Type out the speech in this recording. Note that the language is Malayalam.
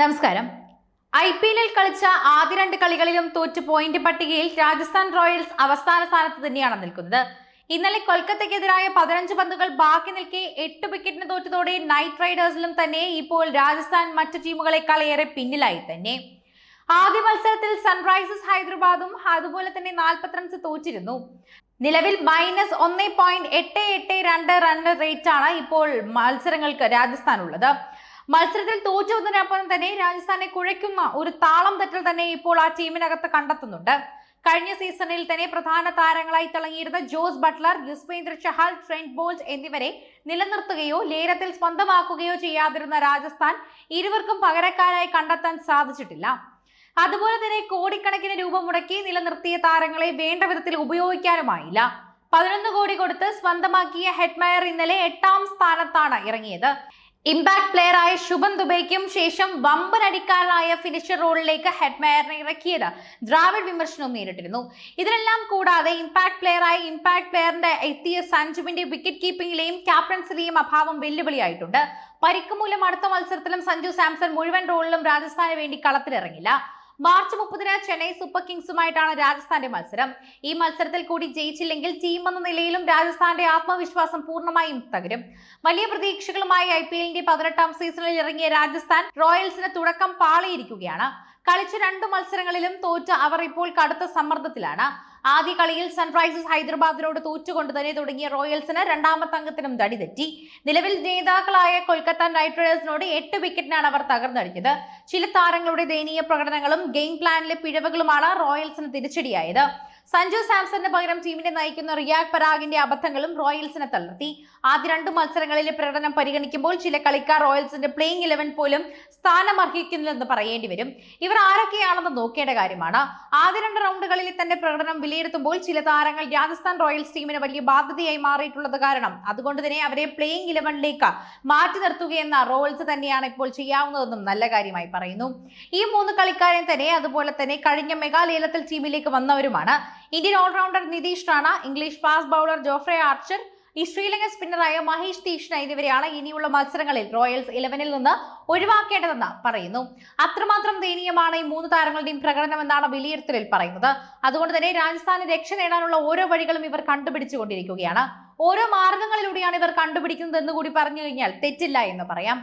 നമസ്കാരം. ഐ പി എല്ലിൽ കളിച്ച ആദ്യ രണ്ട് കളികളിലും തോറ്റ് പോയിന്റ് പട്ടികയിൽ രാജസ്ഥാൻ റോയൽസ് അവസാന സ്ഥാനത്ത് തന്നെയാണ് നിൽക്കുന്നത്. ഇന്നലെ കൊൽക്കത്തക്കെതിരായ പതിനഞ്ച് പന്തുകൾ ബാക്കി നിൽക്കെ എട്ട് വിക്കറ്റിന് തോറ്റതോടെ നൈറ്റ് റൈഡേഴ്സിലും തന്നെ ഇപ്പോൾ രാജസ്ഥാൻ മറ്റു ടീമുകളെക്കാൾ ഏറെ പിന്നിലായി തന്നെ. ആദ്യ മത്സരത്തിൽ സൺറൈസേഴ്സ് ഹൈദരാബാദും അതുപോലെ തന്നെ നാൽപ്പത്തി റൺസ് തോറ്റിരുന്നു. നിലവിൽ മൈനസ് ഒന്ന് പോയിന്റ് എട്ട് എട്ട് രണ്ട് റൺ റേറ്റ് ആണ് ഇപ്പോൾ മത്സരങ്ങൾക്ക് രാജസ്ഥാനുള്ളത് മത്സരത്തിൽ തോറ്റു തോറ്റുവന്നതിനൊപ്പം തന്നെ രാജസ്ഥാനെ കുഴയ്ക്കുന്ന ഒരു താളം തെറ്റൽ തന്നെ ഇപ്പോൾ ആ ടീമിനകത്ത് കണ്ടെത്തുന്നുണ്ട്. കഴിഞ്ഞ സീസണിൽ തന്നെ പ്രധാന താരങ്ങളായി തിളങ്ങിയിരുന്ന Jos Buttler Yuzvendra Chahal Trent Boult എന്നിവരെ നിലനിർത്തുകയോ ലേലത്തിൽ സ്വന്തമാക്കുകയോ ചെയ്യാതിരുന്ന രാജസ്ഥാൻ ഇരുവർക്കും പകരക്കാരായി കണ്ടെത്താൻ സാധിച്ചിട്ടില്ല. അതുപോലെ തന്നെ കോടിക്കണക്കിന് രൂപ മുടക്കി നിലനിർത്തിയ താരങ്ങളെ വേണ്ട വിധത്തിൽ ഉപയോഗിക്കാനുമായില്ല. പതിനൊന്ന് കോടി കൊടുത്ത് സ്വന്തമാക്കിയ ഹെഡ്മയർ ഇന്നലെ എട്ടാം സ്ഥാനത്താണ് ഇറങ്ങിയത്. ഇമ്പാക്ട് പ്ലെയറായ ശുഭൻ ദുബൈക്കും ശേഷം വമ്പൻ അടിക്കാരനായ ഫിനിഷർ റോളിലേക്ക് ഹെഡ്മയറിനെ ഇറക്കിയത് ദ്രാവിഡ് വിമർശനവും നേരിട്ടിരുന്നു. ഇതിനെല്ലാം കൂടാതെ ഇമ്പാക്ട് പ്ലെയറായ ഇമ്പാക്ട് പ്ലെയറിന്റെ എത്തിയ സഞ്ജുവിന്റെ വിക്കറ്റ് കീപ്പിംഗിലെയും ക്യാപ്റ്റൻസിലെയും അഭാവം വെല്ലുവിളിയായിട്ടുണ്ട്. പരിക്ക് മൂലം അടുത്ത മത്സരത്തിലും സഞ്ജു സാംസൺ മുഴുവൻ റോളിലും രാജസ്ഥാന് വേണ്ടി കളത്തിലിറങ്ങില്ല. മാർച്ച് മുപ്പതിന് ചെന്നൈ സൂപ്പർ കിങ്സുമായിട്ടാണ് രാജസ്ഥാന്റെ മത്സരം. ഈ മത്സരത്തിൽ കൂടി ജയിച്ചില്ലെങ്കിൽ ടീം എന്ന നിലയിലും രാജസ്ഥാന്റെ ആത്മവിശ്വാസം പൂർണമായും തകരും. വലിയ പ്രതീക്ഷകളുമായി ഐ പി എല്ലിന്റെ പതിനെട്ടാം സീസണിൽ ഇറങ്ങിയ രാജസ്ഥാൻ റോയൽസിന് തുടക്കം പാളിയിരിക്കുകയാണ്. കളിച്ച രണ്ടു മത്സരങ്ങളിലും തോറ്റ അവർ ഇപ്പോൾ കടുത്ത സമ്മർദ്ദത്തിലാണ്. ആദ്യ കളിയിൽ സൺറൈസേഴ്സ് ഹൈദരാബാദിനോട് തോറ്റുകൊണ്ട് തന്നെ തുടങ്ങിയ റോയൽസിന് രണ്ടാമത്തെ അംഗത്തിനും തടി തെറ്റി. നിലവിൽ ജേതാക്കളായ കൊൽക്കത്ത നൈറ്റ് റൈഡേഴ്സിനോട് എട്ട് വിക്കറ്റിനാണ് അവർ തകർന്നടിച്ചത് ചില താരങ്ങളുടെ ദയനീയ പ്രകടനങ്ങളും ഗെയിം പ്ലാനിലെ പിഴവുകളുമാണ് റോയൽസിന് തിരിച്ചടിയായത്. സഞ്ജു സാംസണിന് പകരം ടീമിനെ നയിക്കുന്ന റിയാഗ് പരാഗിന്റെ അബദ്ധങ്ങളും റോയൽസിനെ തളർത്തി. ആദ്യ രണ്ട് മത്സരങ്ങളിലെ പ്രകടനം പരിഗണിക്കുമ്പോൾ ചില കളിക്കാർ റോയൽസിന്റെ പ്ലേയിങ് ഇലവൻ പോലും സ്ഥാനം അർഹിക്കുന്നില്ലെന്ന് പറയേണ്ടി വരും. ഇവർ ആരൊക്കെയാണെന്ന് നോക്കേണ്ട കാര്യമാണ്. ആദ്യ രണ്ട് റൗണ്ടുകളിൽ തന്നെ പ്രകടനം വിലയിരുത്തുമ്പോൾ ചില താരങ്ങൾ രാജസ്ഥാൻ റോയൽസ് ടീമിന് വലിയ ബാധ്യതയായി മാറിയിട്ടുള്ളത് കാരണം അതുകൊണ്ട് തന്നെ അവരെ പ്ലേയിങ് ഇലവനിലേക്ക് മാറ്റി നിർത്തുകയെന്ന റോയൽസ് തന്നെയാണ് ഇപ്പോൾ ചെയ്യാവുന്നതെന്നും നല്ല കാര്യമായി പറയുന്നു. ഈ മൂന്ന് കളിക്കാരെ തന്നെ അതുപോലെ തന്നെ കഴിഞ്ഞ മെഗാലേലത്തിൽ ടീമിലേക്ക് വന്നവരുമാണ്. Indian all rounder Nitish Rana English fast bowler Jofra Archer ഈ ശ്രീലങ്കൻ സ്പിന്നറായ മഹേഷ് തീഷ്ണ എന്നിവരെയാണ് ഇനിയുള്ള മത്സരങ്ങളിൽ റോയൽസ് ഇലവനിൽ നിന്ന് ഒഴിവാക്കേണ്ടതെന്ന് പറയുന്നു. അത്രമാത്രം ദയനീയമാണ് ഈ മൂന്ന് താരങ്ങളുടെയും പ്രകടനം എന്നാണ് വിലയിരുത്തലിൽ പറയുന്നത്. അതുകൊണ്ട് തന്നെ രാജസ്ഥാന് രക്ഷ നേടാനുള്ള ഓരോ വഴികളും ഇവർ കണ്ടുപിടിച്ചുകൊണ്ടിരിക്കുകയാണ്. ഓരോ മാർഗങ്ങളിലൂടെയാണ് ഇവർ കണ്ടുപിടിക്കുന്നത് എന്ന് കൂടി പറഞ്ഞു കഴിഞ്ഞാൽ തെറ്റില്ല എന്ന് പറയാം.